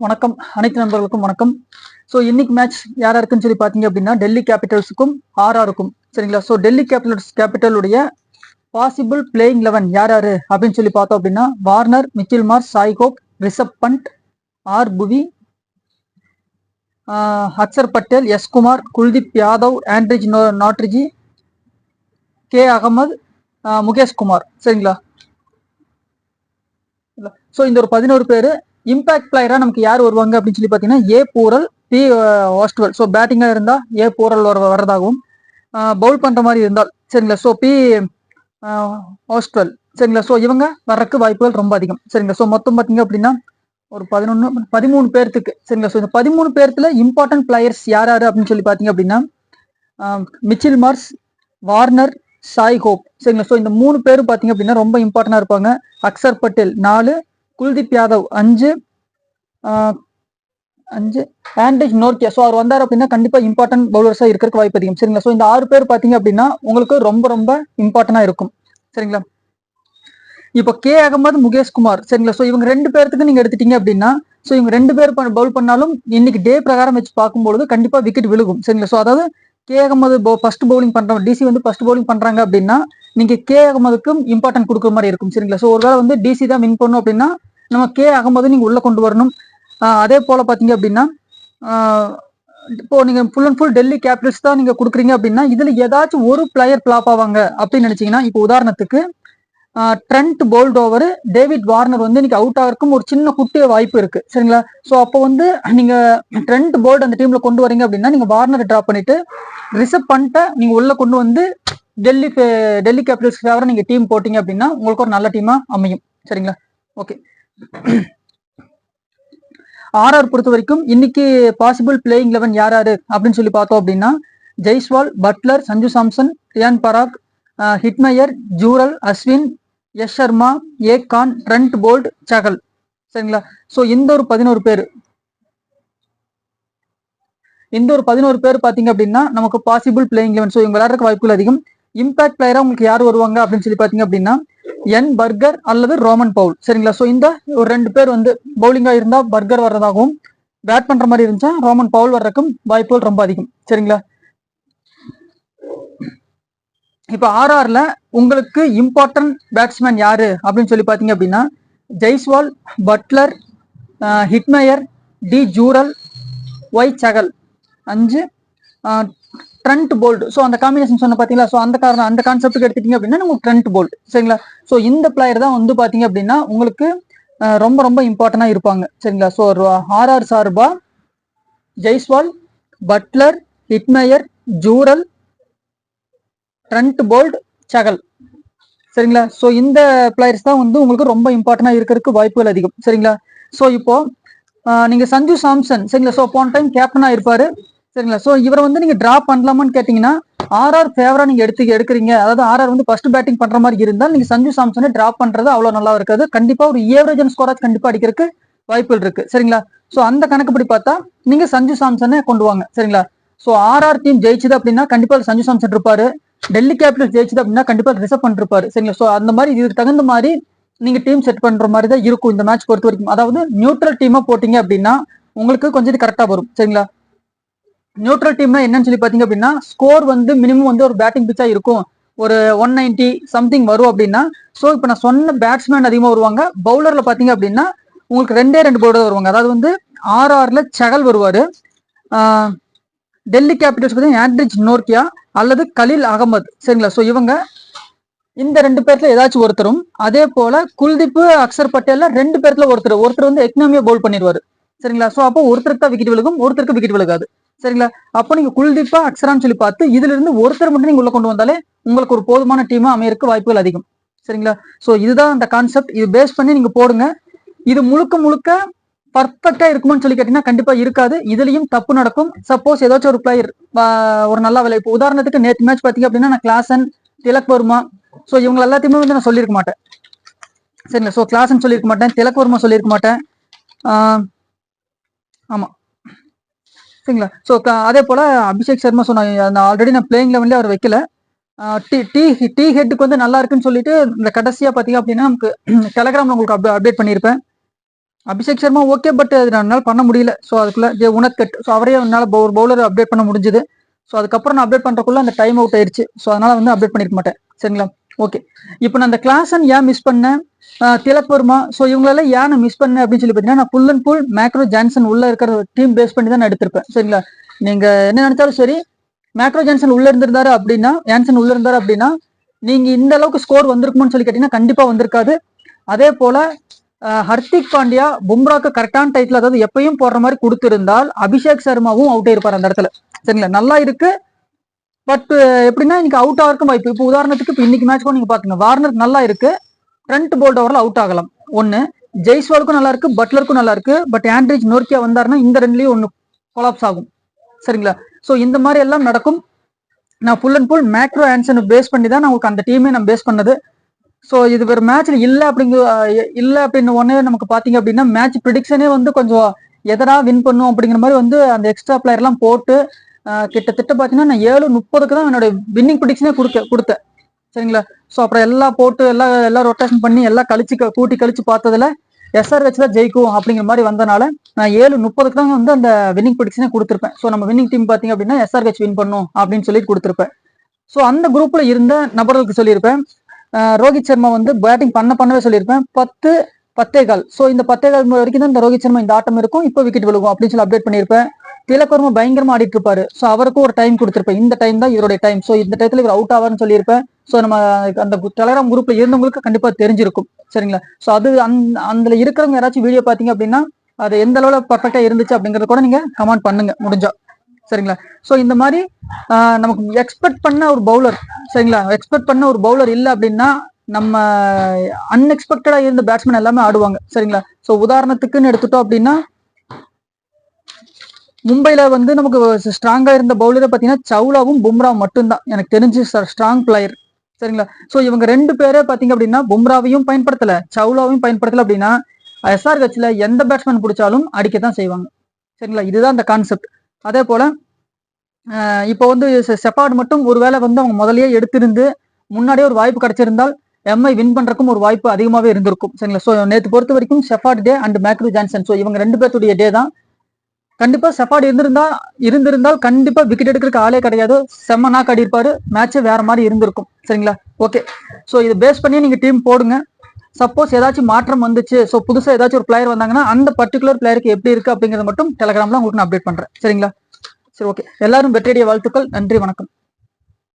வணக்கம். அனைத்து நண்பர்களுக்கும் வணக்கம். ஸோ இன்னைக்கு மேட்ச் யாரா இருக்குன்னு சொல்லி பார்த்தீங்க அப்படின்னா டெல்லி கேபிட்டல்ஸுக்கும் ஆர்ஆருக்கும். சரிங்களா? ஸோ டெல்லி கேபிட்டல்ஸ் கேபிட்டலுடைய பாசிபிள் பிளேயிங் லெவன் யார் யாரு அப்படின்னு சொல்லி பார்த்தோம் அப்படின்னா Warner Mitchell Marsh சாய்கோக் Rishabh Pant R. Bhui Axar Patel S. Kumar Kuldeep Yadav Anrich no Nortje K. Ahmed Mukesh Kumar. சரிங்களா? ஸோ இந்த ஒரு பதினோரு பேர் இம்பாக்ட் பிளேயரா நமக்கு யார் வருவாங்க அப்படின்னு சொல்லி பார்த்தீங்கன்னா ஏ பூரல் பி ஹாஸ்டுவல் ஸோ பேட்டிங்காக இருந்தால் ஏ பூரல் வர வரதாகவும் பவுல் பண்ணுற மாதிரி இருந்தால் சரிங்களா? ஸோ பி ஹாஸ்டுவல் சரிங்களா? ஸோ இவங்க வர்றதுக்கு வாய்ப்புகள் ரொம்ப அதிகம். சரிங்களா? ஸோ மொத்தம் பார்த்தீங்க அப்படின்னா ஒரு பதினொன்று பதிமூணு பேர்த்துக்கு சரிங்களா? ஸோ இந்த பதிமூணு பேர்த்துல இம்பார்ட்டன்ட் பிளேயர்ஸ் யார் யார் அப்படின்னு சொல்லி பார்த்தீங்க அப்படின்னா Mitchell Marsh Warner Shai Hope சரிங்களா? ஸோ இந்த மூணு பேரும் பார்த்தீங்க அப்படின்னா ரொம்ப இம்பார்ட்டண்டாக இருப்பாங்க. அக்சர் பட்டேல் நாலு. குல்தீப் யாதவ் அஞ்சு. அஞ்சு. ஆண்ட்ரிஜ் நோர்கியா ஸோ அவர் வந்தார் அப்படின்னா கண்டிப்பாக இம்பார்ட்டன்ட் பவுலர்ஸாக இருக்கிறதுக்கு வாய்ப்பு அதிகம். சரிங்களா? ஸோ இந்த ஆறு பேர் பார்த்தீங்க அப்படின்னா உங்களுக்கு ரொம்ப ரொம்ப இம்பார்ட்டண்டாக இருக்கும். சரிங்களா? இப்போ கே. அகமது முகேஷ்குமார் சரிங்களா? ஸோ இவங்க ரெண்டு பேர்த்துக்கு நீங்கள் எடுத்துட்டீங்க அப்படின்னா ஸோ இவங்க ரெண்டு பேர் பவுல் பண்ணாலும் இன்னைக்கு டே பிரகாரம் வச்சு பார்க்கும்பொழுது கண்டிப்பாக விக்கெட் விழுகும். சரிங்களா? ஸோ அதாவது கே. அகமது ஃபர்ஸ்ட் பவுலிங் பண்ணுறவங்க டிசி வந்து ஃபர்ஸ்ட் பவுலிங் பண்ணுறாங்க அப்படின்னா நீங்கள் கே. அகமதுக்கும் இம்பார்ட்டன்ட் கொடுக்குற மாதிரி இருக்கும். சரிங்களா? ஸோ ஒருவேளை வந்து டிசி தான் வின் பண்ணும் அப்படின்னா நம்ம கே அகமது நீங்கள் உள்ளே கொண்டு வரணும். அதே போல் பார்த்தீங்க அப்படின்னா இப்போது இப்போ நீங்க full and full Delhi Capitals தான் நீங்க கொடுக்குறீங்க அப்படின்னா இதுல ஏதாச்சும் ஒரு பிளேயர் பிளாப் ஆவாங்க அப்படின்னு நினைச்சீங்கன்னா இப்போ உதாரணத்துக்கு Trent Boult over David Warner வந்து இன்னைக்கு அவுட் ஆகிறதுக்கும் ஒரு சின்ன குட்டிய வாய்ப்பு இருக்கு. சரிங்களா? ஸோ அப்போ வந்து நீங்க ட்ரெண்ட் போல்ட் அந்த டீம்ல கொண்டு வரீங்க அப்படின்னா நீங்க வார்னரை டிராப் பண்ணிட்டு ரிசர்வ் பண்ணிட்ட நீங்க உள்ள கொண்டு வந்து டெல்லி ஃபே- டெல்லி கேபிட்டல்ஸ் ஃபேவரா நீங்க டீம் போட்டீங்க அப்படின்னா உங்களுக்கு ஒரு நல்ல டீமா அமையும். சரிங்களா? ஓகே ஆர்ஆர் பொறுத்த வரைக்கும் இன்னைக்கு பாசிபிள் பிளேயிங் லெவன் யார் யாரு அப்படின்னு சொல்லி பார்த்தோம் அப்படின்னா Jaiswal Buttler Sanju Samson Riyan Parag Hetmyer Jurel Ashwin Yash Sharma A Khan Trent Boult Chahal. சரிங்களா? ஸோ இந்த ஒரு பதினோரு பேர். இந்த ஒரு பதினோரு பேர் பார்த்தீங்க அப்படின்னா நமக்கு பாசிபிள் பிளேயிங் லெவன் ஸோ இவங்க விளையாடுறதுக்கு வாய்ப்புகள் அதிகம். இம்பாக்ட் பிளேயராக உங்களுக்கு யார் வருவாங்க அப்படின்னு சொல்லி பார்த்தீங்க அப்படின்னா என் பர்கர் அல்லது ரோமன் பவுல். சரிங்களா? ஸோ இந்த ஒரு ரெண்டு பேர் வந்து பவுலிங்காக இருந்தால் பர்கர் வர்றதாகவும் பேட் பண்ணுற மாதிரி இருந்துச்சா ரோமன் பவுல் வர்றதுக்கும் வாய்ப்புகள் ரொம்ப அதிகம். சரிங்களா? இப்போ ஆர்ஆரில் உங்களுக்கு இம்பார்ட்டன்ட் பேட்ஸ்மேன் யாரு? அப்படின்னு சொல்லி பார்த்தீங்க அப்படின்னா Jaiswal Buttler Hetmyer D Jurel Y Chahal. அஞ்சு ஃப்ரண்ட் போல்ட் ஸோ அந்த காம்பினேஷன் சொன்ன பார்த்தீங்களா ஸோ அந்த காரணம் அந்த கான்செப்ட்டுக்கு எடுத்துட்டீங்க அப்படின்னா உங்களுக்கு ஃப்ரண்ட் போல்ட் சரிங்களா? ஸோ இந்த பிளேயர் தான் வந்து பார்த்தீங்க அப்படின்னா உங்களுக்கு ரொம்ப ரொம்ப இம்பார்ட்டண்டாக இருப்பாங்க. சரிங்களா? ஸோ ஆர்ஆர் சார்பா Jaiswal Buttler Hetmyer Jurel Trent Boult Chahal. சரிங்களா? ஸோ இந்த பிளேயர்ஸ் தான் வந்து உங்களுக்கு ரொம்ப இம்பார்ட்டண்டாக இருக்கிறதுக்கு வாய்ப்புகள் அதிகம். சரிங்களா? ஸோ இப்போ நீங்கள் சஞ்சு சாம்சன். சரிங்களா? ஸோ போன டைம் கேப்டனாக இருப்பார். சரிங்களா? ஸோ இவரை வந்து நீங்கள் ட்ரா பண்ணலாமான்னு கேட்டிங்கன்னா ஆர்ஆர் ஃபேவரா நீங்க எடுத்து எடுக்கிறீங்க. அதாவது ஆர்ஆர் வந்து ஃபர்ஸ்ட் பேட்டிங் பண்ற மாதிரி இருந்தால் நீங்க சஞ்சு சாம்சனை டிராப் பண்றது அவ்வளவு நல்லா இருக்காது. கண்டிப்பா ஒரு ஏவரேஜ் ஸ்கோராஜ் கண்டிப்பா அடிக்கிறதுக்கு வாய்ப்புகள் இருக்கு. சரிங்களா? ஸோ அந்த கணக்குப்படி பார்த்தா நீங்க சஞ்சு சாம்சனை கொண்டு வாங்க. சரிங்களா? ஸோ ஆர்ஆர் டீம் ஜெயிச்சது அப்படின்னா கண்டிப்பா சஞ்சு சாம்சன் இருப்பாரு. டெல்லி கேபிட்டல்ஸ் ஜெயிச்சது அப்படின்னா கண்டிப்பா ரிசர்வ் பண்ணிருப்பாரு சரிங்களா? ஸோ அந்த மாதிரி இதுக்கு தகுந்த மாதிரி நீங்க டீம் செட் பண்ற மாதிரி தான் இருக்கும் இந்த மேட்ச் பொறுத்த வரைக்கும். அதாவது நியூட்ரல் டீமா போட்டீங்க அப்படின்னா உங்களுக்கு கொஞ்சம் இது கரெக்டா வரும். சரிங்களா? நியூட்ரல் டீம்னா என்னன்னு சொல்லி பாத்தீங்க அப்படின்னா ஸ்கோர் வந்து மினிமம் வந்து ஒரு பேட்டிங் பிச்சா இருக்கும். ஒரு ஒன் நைன்டி சம்திங் வரும் அப்படின்னா ஸோ இப்போ நான் சொன்ன பேட்ஸ்மேன் அதிகமாக வருவாங்க. பவுலரில் பார்த்தீங்க அப்படின்னா உங்களுக்கு ரெண்டே ரெண்டு பவுலர் வருவாங்க. அதாவது வந்து ஆர்ஆர்ல சகல் செகல் வருவார். டெல்லி கேபிட்டல்ஸ் பார்த்தீங்கன்னா ஆண்ட்ரிஜ் நோர்கியா அல்லது கலில் அகமது. சரிங்களா? ஸோ இவங்க இந்த ரெண்டு பேர்ல ஏதாச்சும் ஒருத்தரும் அதே போல குல்தீப் அக்சர் பட்டேல்ல ரெண்டு பேர்ல ஒருத்தர். ஒருத்தர் வந்து எக்கனாமியா பவுல் பண்ணிடுவாரு சரிங்களா? ஸோ அப்போ ஒருத்தருக்கு தான் விக்கெட் விழுகும் ஒருத்தருக்கு விக்கெட் விழுகாது. சரிங்களா? அப்போ நீங்க குல்தீப்பா அக்ஸரான்னு சொல்லி பார்த்து இதுல இருந்து ஒருத்தர் மட்டும் நீங்க உள்ள கொண்டு வந்தாலே உங்களுக்கு ஒரு போதுமான டீமா அமையறக்கு வாய்ப்புகள் அதிகம். சரிங்களா? ஸோ இதுதான் அந்த கான்செப்ட் இது பேஸ் பண்ணி நீங்க போடுங்க. இது முழுக்க முழுக்க பர்ஃபெக்டா இருக்குமான்னு சொல்லி கேட்டீங்கன்னா கண்டிப்பா இருக்காது. இதுலயும் தப்பு நடக்கும். சப்போஸ் ஏதாச்சும் ஒரு பிளேயர் ஒரு நல்ல விலை. இப்போ உதாரணத்துக்கு நேற்று மேட்ச் பாத்தீங்க அப்படின்னா நான் கிளாசன் திலக் வர்மா. ஸோ இவங்க எல்லாத்தையுமே வந்து நான் சொல்லியிருக்க மாட்டேன். சரிங்களா? ஸோ கிளாஸ்ன்னு சொல்லியிருக்க மாட்டேன் திலக் வர்மா சொல்லியிருக்க மாட்டேன். ஆமாம் ஆமா. சரிங்களா? ஸோ அதே போல் அபிஷேக் சர்மா சொன்னாங்க நான் ஆல்ரெடி நான் பிளேயிங் லெவன்லேயே அவர் வைக்கல. டி டி டி ஹெட்டுக்கு வந்து நல்லா இருக்குன்னு சொல்லிட்டு இந்த கடைசியாக பார்த்தீங்க அப்படின்னா நமக்கு டெலகிராமில் உங்களுக்கு அப்டேட் பண்ணியிருப்பேன் அபிஷேக் சர்மா ஓகே பட் அது என்னால் பண்ண முடியல. ஸோ அதுக்குள்ள ஜே உனத்கட் ஸோ அவரே என்னால் ஒரு பவுலர் அப்டேட் பண்ண முடிஞ்சுது. ஸோ அதுக்கப்புறம் நான் அப்டேட் பண்ணுறக்குள்ள அந்த டைம் அவுட் ஆயிடுச்சு ஸோ அதனால் வந்து அப்டேட் பண்ணியிருக்க மாட்டேன். சரிங்களா? ஓகே இப்போ நான் அந்த கிளாஸ் ஏன் மிஸ் பண்ணேன்? திலக் வர்மா. ஸோ இவங்களெல்லாம் ஏன் நான் மிஸ் பண்ணேன் அப்படின்னு சொல்லி பார்த்தீங்கன்னா நான் ஃபுல் அண்ட் ஃபுல் மேக்ரோ ஜான்சன் உள்ள இருக்கிற டீம் பேஸ் பண்ணி தான் நான் எடுத்திருப்பேன். சரிங்களா? நீங்க என்ன நினைச்சாலும் சரி மேக்ரோ ஜான்சன் உள்ள இருந்திருந்தாரு அப்படின்னா ஜான்சன் உள்ள இருந்தாரு அப்படின்னா நீங்க இந்த அளவுக்கு ஸ்கோர் வந்திருக்குமோன்னு சொல்லி கேட்டீங்கன்னா கண்டிப்பா வந்திருக்காது. அதே போல ஹர்திக் பாண்டியா பும்ராக்கு கரெக்டான டைட்டில் அதாவது எப்பயும் போடுற மாதிரி கொடுத்திருந்தால் அபிஷேக் சர்மாவும் அவுட் ஆயிருப்பார் அந்த இடத்துல. சரிங்களா? நல்லா இருக்கு. பட் uh, எப்படின்னா இன்னைக்கு அவுட் ஆகிறக்கும் வாய்ப்பு. இப்போ உதாரணத்துக்கு இப்போ இன்னைக்கு மேட்ச் கூட நீங்க பாத்துங்க வார்னர் நல்லா இருக்கு. ஃப்ரண்ட் போல்ட் ஓவரில் அவுட் ஆகலாம். ஒன்று ஜெய்ஸ்வாலுக்கும் நல்லா இருக்கு பட்லருக்கும் நல்லா இருக்கு. பட் ஆண்ட்ரிஜ் நோர்க்கியா வந்தாருன்னா இந்த ரெண்டுலயும் ஒன்று கொலாப்ஸ் ஆகும். சரிங்களா? ஸோ இந்த மாதிரி எல்லாம் நடக்கும். நான் ஃபுல் அண்ட் ஃபுல் மேக்ரோ ஆன்சனை பேஸ் பண்ணி தான் நான் உங்களுக்கு அந்த டீமே நான் பேஸ் பண்ணது. ஸோ இது ஒரு மேட்ச்ல இல்லை அப்படிங்கிற இல்லை அப்படின்னு உடனே நமக்கு பார்த்தீங்க அப்படின்னா மேட்ச் ப்ரிடிக்ஷனே வந்து கொஞ்சம் எதனா வின் பண்ணும் அப்படிங்கிற மாதிரி வந்து அந்த எக்ஸ்ட்ரா பிளேயர்லாம் போட்டு கிட்டத்தட்ட பாத்தீங்கன்னா நான் ஏழு முப்பதுக்கு தான் என்னோட வின்னிங் ப்ரிடிக்ஷனே கொடுக்க கொடுத்தேன். சரிங்களா? ஸோ அப்புறம் எல்லாம் போட்டு எல்லாம் எல்லாம் ரொட்டேஷன் பண்ணி எல்லாம் கழிச்சு க- கூட்டி கழிச்சு பார்த்ததுல எஸ்ஆர்ஹெச் தான் ஜெயிக்கும் அப்படிங்கிற மாதிரி வந்தனால நான் ஏழு முப்பதுக்கு தான் வந்து அந்த வின்னிங் ப்ரிடிக்ஷனே கொடுத்துருப்பேன். ஸோ நம்ம வின்னிங் டீம் பாத்தீங்க அப்படின்னா எஸ்ஆர்ஹெச் வின் பண்ணும் அப்படின்னு சொல்லிட்டு கொடுத்துருப்பேன். ஸோ அந்த குரூப்ல இருந்த நபர்களுக்கு சொல்லியிருப்பேன். ரோஹித் சர்மா வந்து பேட்டிங் பண்ண பண்ணவே சொல்லியிருப்பேன். பத்து பத்தே கால் ஸோ இந்த பத்தே கால் வரைக்கும் தான் இந்த ரோஹித் சர்மா இந்த ஆட்டம் இருக்கும். இப்போ விக்கெட் விழுகும் அப்படின்னு சொல்லி அப்டேட் பண்ணியிருப்பேன். திலக்கர்மா பயங்கரமா ஆடிட்டு இருப்பாரு ஸோ அவருக்கும் ஒரு டைம் கொடுத்துருப்பேன். இந்த டைம் தான் இவருடைய டைம் ஸோ இந்த டயத்துல இவர் அவுட் ஆவார்னு சொல்லியிருப்பேன். ஸோ நம்ம அந்த டெலகிராம் குரூப்ல இருந்தவங்களுக்கு கண்டிப்பா தெரிஞ்சிருக்கும். சரிங்களா? ஸோ அது அந்த அதுல இருக்கிறவங்க யாராச்சும் வீடியோ பாத்தீங்க அப்படின்னா அது எந்த அளவுல பர்ஃபெக்டா இருந்துச்சு அப்படிங்கறத கூட நீங்க கமெண்ட் பண்ணுங்க. முடிஞ்சா. சரிங்களா? ஸோ இந்த மாதிரி நமக்கு எக்ஸ்பெக்ட் பண்ண ஒரு பவுலர் சரிங்களா? எக்ஸ்பெக்ட் பண்ண ஒரு பவுலர் இல்லை அப்படின்னா நம்ம அன்எக்ஸ்பெக்டடா இருந்த பேட்ஸ்மேன் எல்லாமே ஆடுவாங்க. சரிங்களா? ஸோ உதாரணத்துக்குன்னு எடுத்துட்டோம் அப்படின்னா மும்பையில வந்து நமக்கு ஸ்ட்ராங்கா இருந்த பவுலரை பார்த்தீங்கன்னா சவுலாவும் பும்ரா மட்டும்தான். எனக்கு தெரிஞ்சு சார் ஸ்ட்ராங் பிளேயர் சரிங்களா? ஸோ இவங்க ரெண்டு பேரே பார்த்தீங்க அப்படின்னா பும்ராவையும் பயன்படுத்தல சவுலாவையும் பயன்படுத்தல அப்படின்னா எஸ்ஆர்ஹெச்ல எந்த பேட்ஸ்மேன் பிடிச்சாலும் அடிக்க தான் செய்வாங்க. சரிங்களா? இதுதான் அந்த கான்செப்ட் அதே போல இப்போ வந்து செ- மட்டும் ஒருவேளை வந்து அவங்க முதல்லயே எடுத்திருந்து முன்னாடியே ஒரு வாய்ப்பு கிடைச்சிருந்தால் எம்ஐ வின் பண்றதுக்கும் ஒரு வாய்ப்பு அதிகமாகவே இருந்திருக்கும். சரிங்களா? ஸோ நேற்று பொறுத்த வரைக்கும் செஃபார்ட் டே அண்ட் மேக்ரூ ஜான்சன் ஸோ இவங்க ரெண்டு பேர்த்துடைய டே தான். கண்டிப்பா செஃபார்ட் இருந்திருந்தா இருந்திருந்தால் கண்டிப்பா விக்கெட் எடுக்கிறதுக்கு ஆளே கிடையாது. செம்ம நாக் ஆடி இருப்பாரு மேட்சே வேற மாதிரி இருந்திருக்கும். சரிங்களா? ஓகே ஸோ இதை பேஸ் பண்ணி நீங்க டீம் போடுங்க. சப்போஸ் ஏதாச்சும் மாற்றம் வந்துச்சு. ஸோ புதுசா ஏதாச்சும் ஒரு பிளேயர் வந்தாங்கன்னா அந்த பர்டிகுலர் பிளேயருக்கு எப்படி இருக்கு அப்படிங்கிறத மட்டும் டெலகிராம்ல உங்களுக்கு நான் அப்டேட் பண்றேன். சரிங்களா? சரி ஓகே எல்லாரும் வெற்றியடைய வாழ்த்துக்கள். நன்றி வணக்கம்.